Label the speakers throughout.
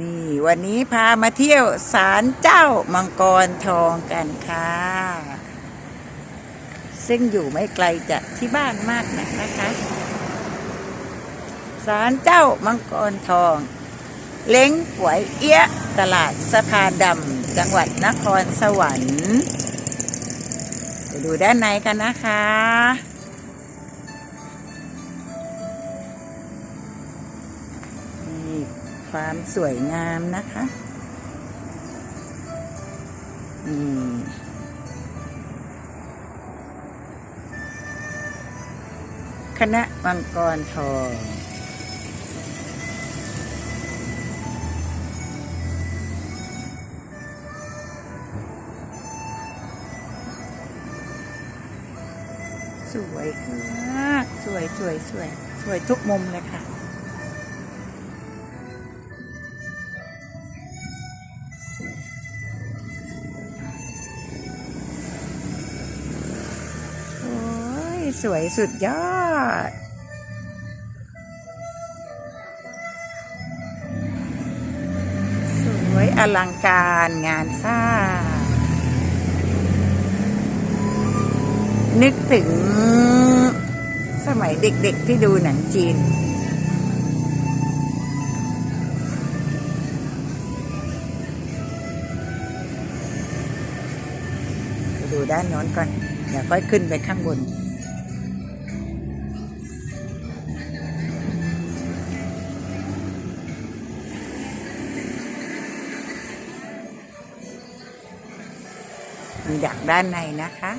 Speaker 1: นี่วันนี้พามาเที่ยวศาลเจ้ามังกรทองกันค่ะ ซึ่งอยู่ไม่ไกลจากที่บ้านมากนักนะคะศาลเจ้ามังกรทอง เล้งหวยเอี้ยะตลาดสะพานดำจังหวัดนครสวรรค์ไปดูด้านในกันนะคะ ความสวยงามนะคะนี่คณะมังกรทองสวยมากสวยสวยสวยสวยทุกมุมเลยค่ะ สวยสุดยอด สวยอลังการงานสร้าง นึกถึงสมัยเด็กๆที่ดูหนังจีนดูด้านโน้นก่อน เดี๋ยวค่อยขึ้นไปข้างบน มีดักด้านในนะคะ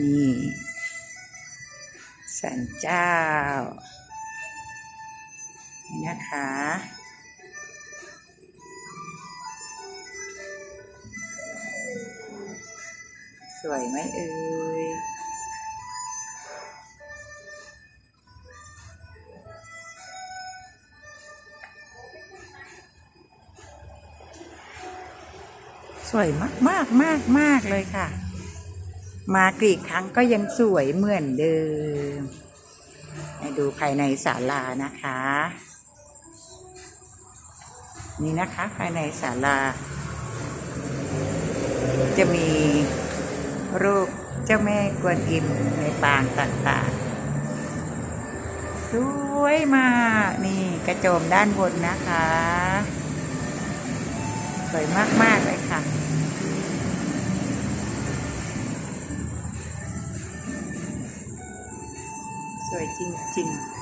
Speaker 1: นี่สันเจ้า นี่นะคะ สวยไหมเอ่ยสวยมากมากมากมากเลยค่ะ มากี่ครั้งก็ยังสวยเหมือนเดิมให้ดูภายในศาลานะคะ นี่นะคะภายในศาลา จะมี รูปเจ้าแม่กวนอิมในปางต่างๆ สวยมากนี่กระโจมด้านบนนะคะ สวยมาก ๆ เลยค่ะสวยจริงๆ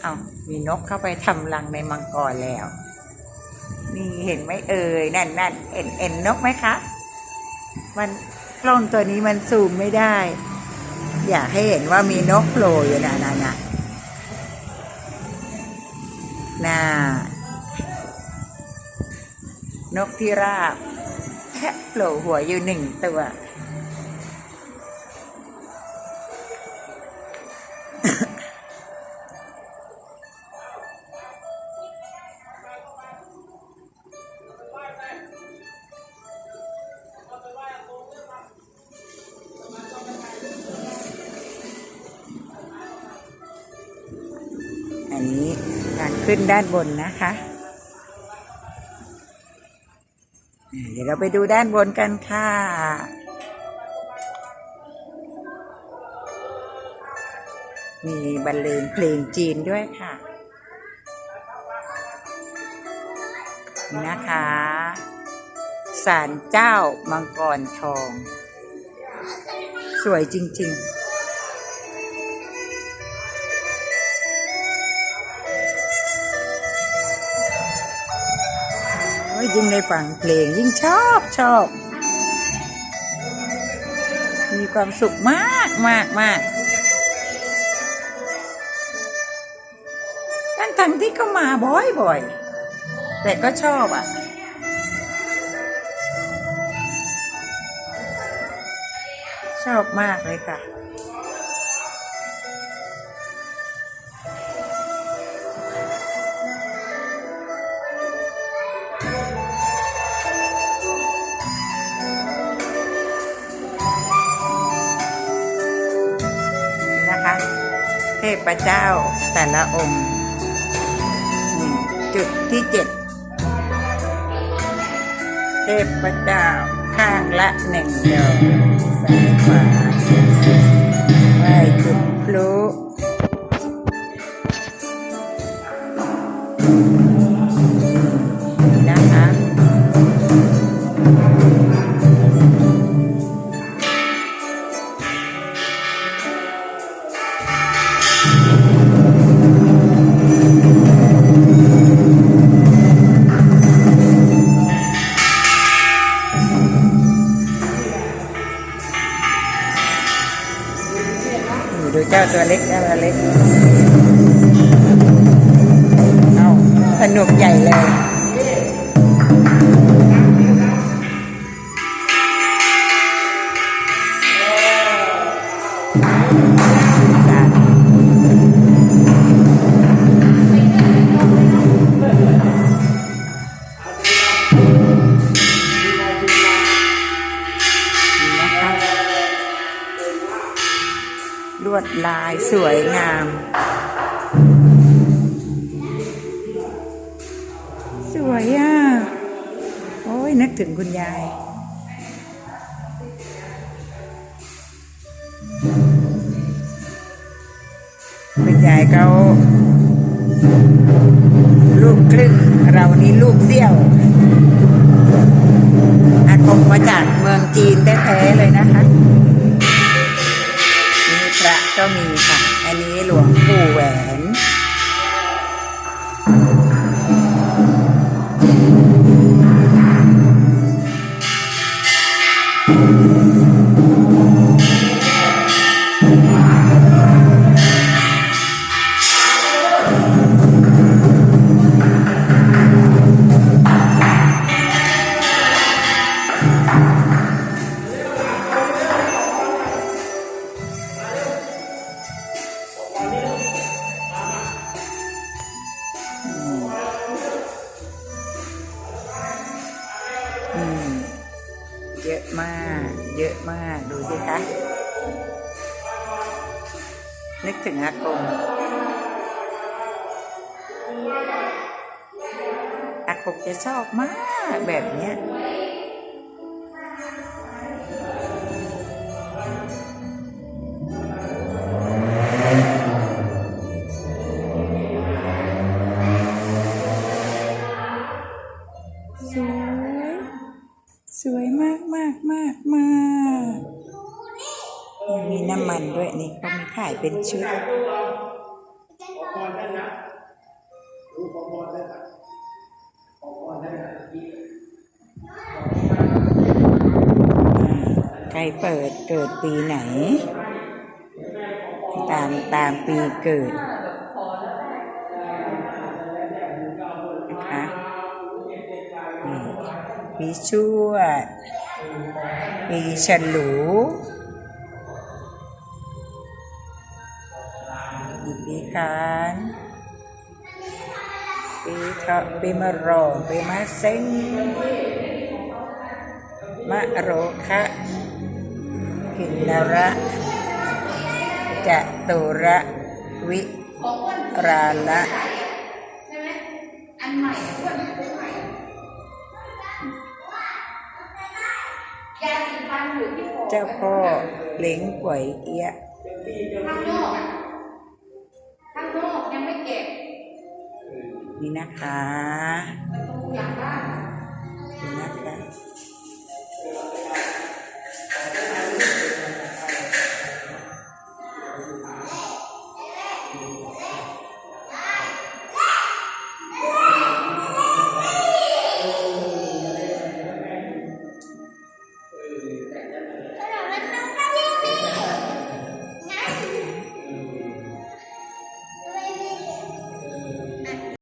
Speaker 1: เอามีนกเข้าไปทำรังในมังกรแล้ว นี่เห็นไหมเอ่ยนั่นนั่นเห็นเห็นนกไหมคะ มันกล้องตัวนี้มันซูมไม่ได้ อยากให้เห็นว่ามีนกโผล่อยู่นะนะนะน่านกพิราบแค่โผล่หัวอยู่หนึ่งตัว ขึ้นด้านบนนะคะ เดี๋ยวเราไปดูด้านบนกันค่ะมีบรรเลงเพลงจีนด้วยค่ะนี่นะคะศาลเจ้ามังกรทอง สวยจริง ๆ ยิ่งในฝั่งเพลงยิ่งชอบชอบ มีความสุขมากมากมากทั้งทั้งที่ก็มาบ่อยบ่อยแต่ก็ชอบอะชอบมากเลยค่ะ เทพเจ้าแต่ละองค์ จุดที่เจ็ดเทพเจ้าข้างละหนึ่งดอกซ้ายขวาไหวจุดพลุ นี่ดูเจ้าตัวเล็กเจ้าตัวเล็ก เอาสนุกใหญ่เลย วดลายสวยงาม สวยอะ โอ้ยนึกถึงคุณยายคุณยายเขาลูกครึ่งเรานี่ลูกเซี่ยวอากงมาจากเมืองจีนแท้ๆเลยนะคะ ก็มีค่ะ อันนี้หลวงปู่แหวน อืมเยอะมาก เยอะมากดูสิคะ นึกถึงอากงอากงจะชอบมากแบบเนี้ย ชุดใครเปิดเกิดปีไหน ตามตามปีเกิดนะคะนี่ปีชวดปีฉลูานปีเถาะปีมะโรปีมะเซ็งมะโรคะกินนระจะตุระวิราละเจ้าพ่อเหล็งป่วยเอี้ยะ
Speaker 2: ข้างนอกอะข้างนอกยังไม่เก็บ
Speaker 1: นี่นะคะ
Speaker 2: ประตูหลังบ้าน
Speaker 1: นี่นะคะ